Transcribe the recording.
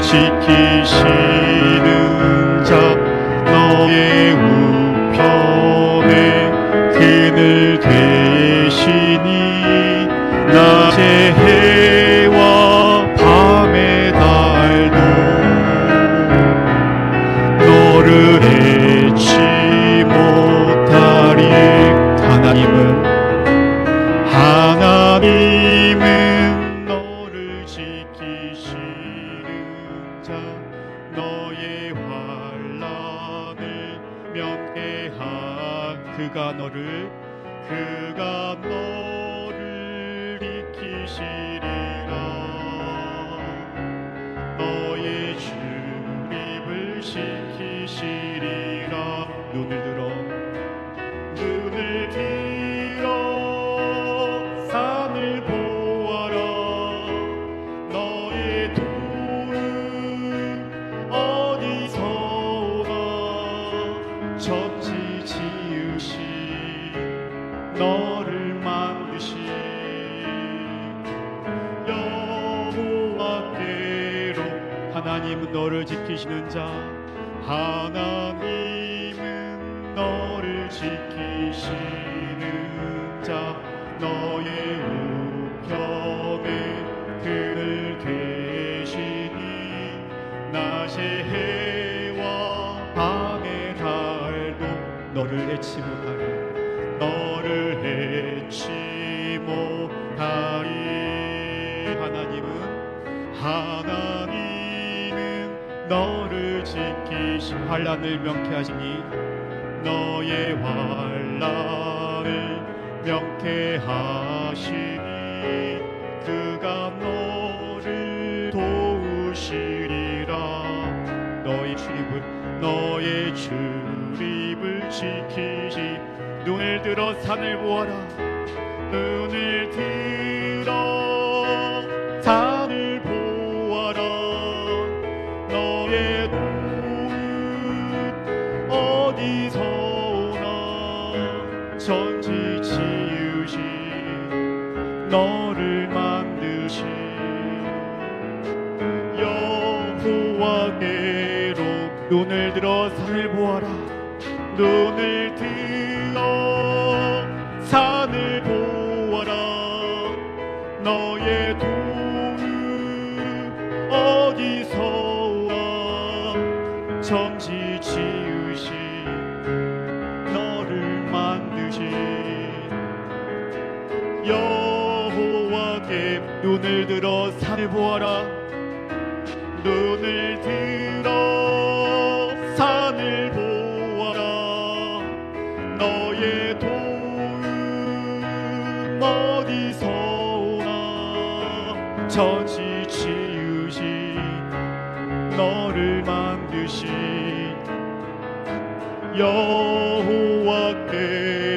지키시 면케한 그가 너를 그가 너를 이키시 너를 만드신 여호와께로 하나님은 너를 지키시는 자 하나님은 너를 지키시는 자 너의 우편에 그늘 되시니 낮의 해와 밤의 달도 너를 잊지 못하리 너 를 잊지 못하리. 하나님은 하나님은 너를 지키시 환란을 명케하시니 너의 환란을 명케하시니 그가 너를 도우시리라. 너의 출입을 너의 출입을 지키시. 눈을 들어 산을 보아라 눈을 들어 산을 보아라. 너의 도움 어디서 오나? 천지 지으신 너를 만드신 여호와께로 눈을 들어 산을 보아라. 눈을 들어 천지 지으신 너를 만드신 여호와께 눈을 들어 산을 보아라. 눈을 들어 산을 보아라. 너의 도움 어디서 오나. 천지 지으신 너를 만드신 여호와께